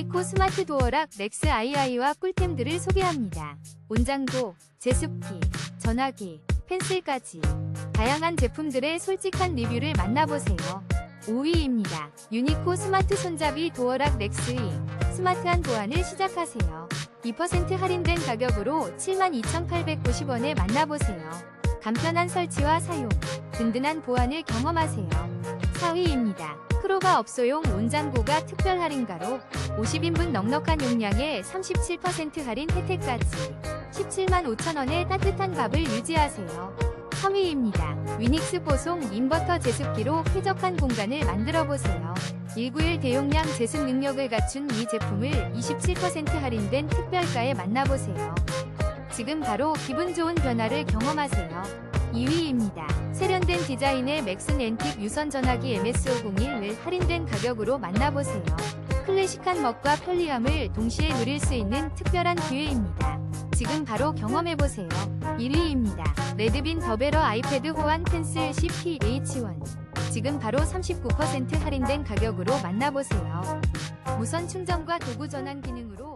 유니코 스마트 도어락 렉스 II와 꿀템들을 소개합니다. 온장고, 제습기, 전화기, 펜슬까지 다양한 제품들의 솔직한 리뷰를 만나보세요. 5위입니다. 유니코 스마트 손잡이 도어락 렉스 2 스마트한 보안을 시작하세요. 2% 할인된 가격으로 72,890원에 만나보세요. 간편한 설치와 사용, 든든한 보안을 경험하세요. 4위입니다. 크로바 업소용 온장고가 특별 할인가로 50인분 넉넉한 용량에 37% 할인 혜택까지 17만 5천원의 따뜻한 밥을 유지하세요. 3위입니다. 위닉스 보송 인버터 제습기로 쾌적한 공간을 만들어보세요. 191 대용량 제습 능력을 갖춘 이 제품을 27% 할인된 특별가에 만나보세요. 지금 바로 기분 좋은 변화를 경험하세요. 2위입니다. 세련된 디자인의 맥슨 앤틱 유선 전화기 MS501을 할인된 가격으로 만나보세요. 클래식한 멋과 편리함을 동시에 누릴 수 있는 특별한 기회입니다. 지금 바로 경험해보세요. 1위입니다. 레드빈 더베러 아이패드 호환 펜슬 CPH1. 지금 바로 39% 할인된 가격으로 만나보세요. 무선 충전과 도구 전환 기능으로